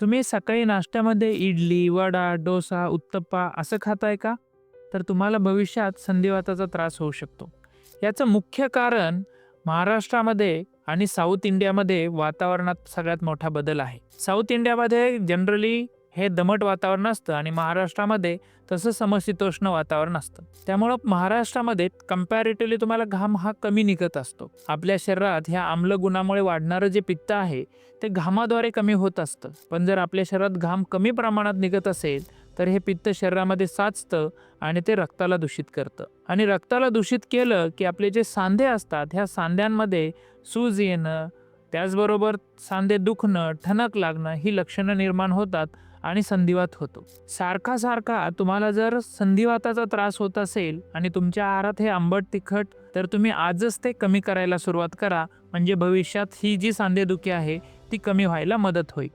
तुम्ही सकाळी नाश्त्यामध्ये इडली, वडा, डोसा, उत्तप्पा असं खाताय का? तर तुम्हाला भविष्यात संधिवाताचा त्रास होऊ शकतो. याचं मुख्य कारण महाराष्ट्रामध्ये आणि साऊथ इंडियामध्ये वातावरणात सगळ्यात मोठा बदल आहे. साऊथ इंडियामध्ये जनरली हे दमट वातावरण असतं आणि महाराष्ट्रामध्ये तसं समशीतोष्ण वातावरण असतं. त्यामुळं महाराष्ट्रामध्ये कंपॅरेटिव्हली तुम्हाला घाम हा कमी निघत असतो. आपल्या शरीरात ह्या आम्ल गुणामुळे वाढणारं जे पित्त आहे ते घामाद्वारे कमी होत असतं. पण जर आपल्या शरीरात घाम कमी प्रमाणात निघत असेल तर हे पित्त शरीरामध्ये साचतं आणि ते रक्ताला दूषित करतं. आणि रक्ताला दूषित केलं की आपले जे सांधे असतात ह्या सांध्यांमध्ये सूज येणं, त्याचबरोबर सांधे दुखणं, ठणक लागणं ही लक्षणं निर्माण होतात आणि संधिवात होतो. सारखा सारखा तुम्हाला जर संधिवाताचा त्रास होत असेल आणि तुमच्या आहारात हे आंबट तिखट तर तुम्ही आजच ते कमी करायला सुरुवात करा म्हणजे भविष्यात ही जी सांधेदुखी आहे ती कमी व्हायला मदत होईल.